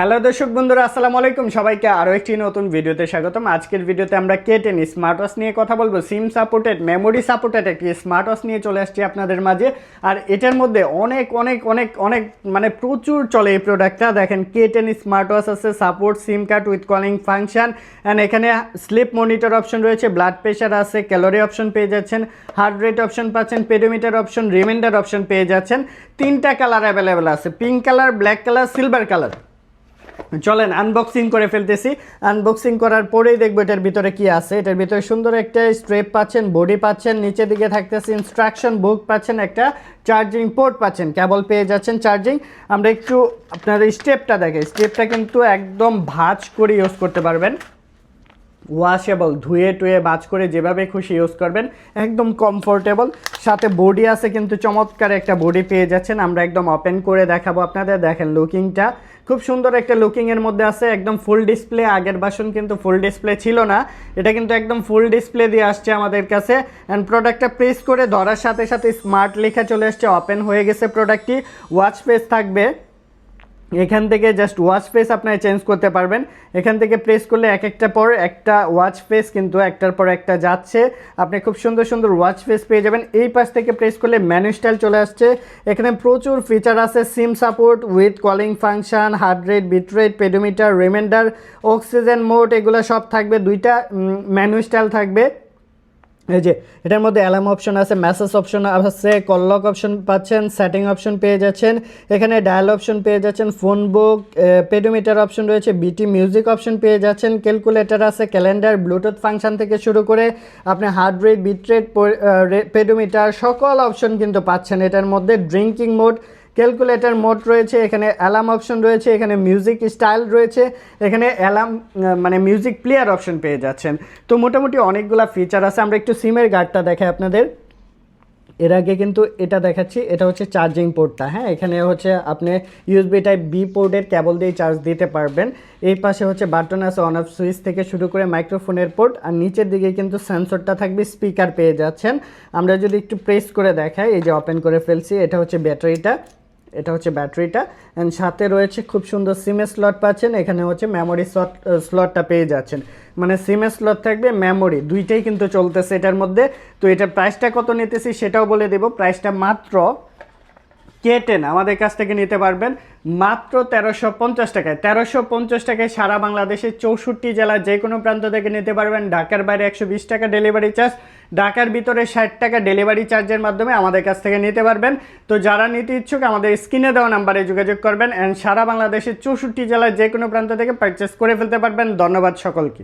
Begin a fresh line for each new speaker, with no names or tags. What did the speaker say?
Hello দর্শক বন্ধুরা, আসসালামু আলাইকুম। সবাইকে আরও একটি নতুন ভিডিওতে স্বাগতম। আজকের ভিডিওতে আমরা কে টেন স্মার্ট ওয়াচ নিয়ে কথা বলব। সিম সাপোর্টেড মেমোরি সাপোর্টেড একটি স্মার্ট ওয়াচ নিয়ে চলে আসছি আপনাদের মাঝে। আর এটার মধ্যে অনেক অনেক অনেক অনেক মানে প্রচুর চলে এই প্রোডাক্টটা দেখেন কে টেন স্মার্ট ওয়াচ আছে support SIM card with calling function and এখানে স্লিপ মনিটর অপশন রয়েছে ব্লাড প্রেশার আছে ক্যালোরি অপশন পেয়ে যাচ্ছেন হার্ট রেট অপশন পাচ্ছেন পেডোমিটার অপশন রিমাইন্ডার অপশন পেয়ে যাচ্ছেন। তিনটা কালার অ্যাভেলেবেল আছে pink colour black colour silver colour চলেন আনবক্সিং করে ফেলতেছি। আনবক্সিং করার পরেই দেখব এটার ভিতরে কি আছে। এটার ভিতরে সুন্দর একটা স্ট্রেপ পাচ্ছেন বডি পাচ্ছেন নিচে দিকে থাকতেছে ইনস্ট্রাকশন বুক পাচ্ছেন, একটা চার্জিং পোর্ট পাচ্ছেন। কেবল পেয়ে যাচ্ছেন চার্জিং আমরা একটু আপনার স্টেপটা দেখে স্টেপটা কিন্তু একদম ভাজ করে ইউজ করতে পারবেন। ওয়াশেবল ধুয়ে টুয়ে বাজ করে যেভাবে খুশি ইউজ করবেন, একদম কমফোর্টেবল সাথে বডি আছে কিন্তু চমৎকার একটা বডি পেয়ে যাচ্ছেন। আমরা একদম ওপেন করে দেখাবো আপনাদের। দেখেন লুকিংটা খুব সুন্দর একটা লুকিংয়ের মধ্যে আছে। একদম ফুল ডিসপ্লে আগের বাসন কিন্তু ফুল ডিসপ্লে ছিল না। এটা কিন্তু একদম ফুল ডিসপ্লে দিয়ে আসছে আমাদের কাছে। অ্যান্ড প্রোডাক্টটা প্রেস করে ধরার সাথে সাথে স্মার্ট লেখা চলে আসছে। ওপেন হয়ে গেছে প্রোডাক্টটি ওয়াচ ফেস থাকবে। এখান থেকে জাস্ট ওয়াচ ফেস আপনারা চেঞ্জ করতে পারবেন। এখান থেকে প্রেস করলে এক একটা পর একটা ওয়াচ ফেস কিন্তু একটার পর একটা যাচ্ছে। আপনি খুব সুন্দর সুন্দর ওয়াচ ফেস পেয়ে যাবেন। এই পাশ থেকে প্রেস করলে ম্যানু স্টাইল চলে আসছে। এখানে প্রচুর ফিচার আছে SIM support with calling function heart rate beat rate pedometer reminder oxygen mode এগুলো সব থাকবে। দুইটা ম্যানু স্টাইল থাকবে। এই যে, এটার মধ্যে অ্যালার্ম অপশন আছে মেসেজ অপশন আছে কললক অপশন পাচ্ছেন সেটিং অপশন পেয়ে যাচ্ছেন। এখানে ডায়াল অপশন পেয়ে যাচ্ছেন ফোন বুক পেডোমিটার অপশন রয়েছে বিটি মিউজিক অপশন পেয়ে যাচ্ছেন ক্যালকুলেটর আছে ক্যালেন্ডার ব্লুটুথ ফাংশন থেকে শুরু করে আপনি heart rate beat rate pedometer সকল অপশন কিন্তু পাচ্ছেন। এটার মধ্যে ড্রিঙ্কিং মোড ক্যালকুলেটর মোড রয়েছে, এখানে অ্যালার্ম অপশন রয়েছে, এখানে মিউজিক স্টাইল রয়েছে, এখানে অ্যালার্ম মানে মিউজিক প্লেয়ার অপশন পেয়ে যাচ্ছেন। তো মোটামুটি অনেকগুলো ফিচার আছে, আমরা একটু সিমের গার্ডটা দেখাই আপনাদের। এর আগে কিন্তু এটা দেখাচ্ছি, এটা হচ্ছে চার্জিং পোর্টটা হ্যাঁ? এখানে হচ্ছে আপনি ইউএসবি টাইপ বি পোর্টের কেবল দিয়ে চার্জ দিতে পারবেন। এই পাশে হচ্ছে বাটন আছে অন অফ সুইচ থেকে শুরু করে মাইক্রোফোনের পোর্ট আর নিচের দিকে কিন্তু সেন্সরটা থাকবে স্পিকার পেয়ে যাচ্ছেন। আমরা যদি একটু প্রেস করে দেখাই, এই যে ওপেন করে ফেলছি, এটা হচ্ছে ব্যাটারিটা এটা হচ্ছে ব্যাটারিটা। অ্যান্ড সাথে রয়েছে খুব সুন্দর সিমের স্লট পাচ্ছেন। এখানে হচ্ছে মেমোরি স্লট স্লটটা পেয়ে যাচ্ছেন। মানে সিমের স্লট থাকবে মেমোরি দুইটাই কিন্তু চলতেছে এটার মধ্যে। তো এটার প্রাইসটা কত নিতেছি সেটাও বলে দেব। প্রাইসটা মাত্র কে টেন আমাদের কাছ থেকে নিতে পারবেন মাত্র তেরোশো পঞ্চাশ টাকায়। তেরোশো পঞ্চাশ টাকায় সারা বাংলাদেশের চৌষট্টি জেলার যে কোনো প্রান্ত থেকে নিতে পারবেন। ঢাকার বাইরে একশো বিশ টাকা ডেলিভারি চার্জ, ঢাকার ভিতরে ষাট টাকা ডেলিভারি চার্জের মাধ্যমে আমাদের কাছ থেকে নিতে পারবেন। তো যারা নিতে ইচ্ছুক, আমাদের স্ক্রিনে দেওয়া নাম্বারে যোগাযোগ করবেন অ্যান্ড সারা বাংলাদেশের চৌষট্টি জেলার যে কোনো প্রান্ত থেকে পারচেস করে ফেলতে পারবেন। ধন্যবাদ সকলকে।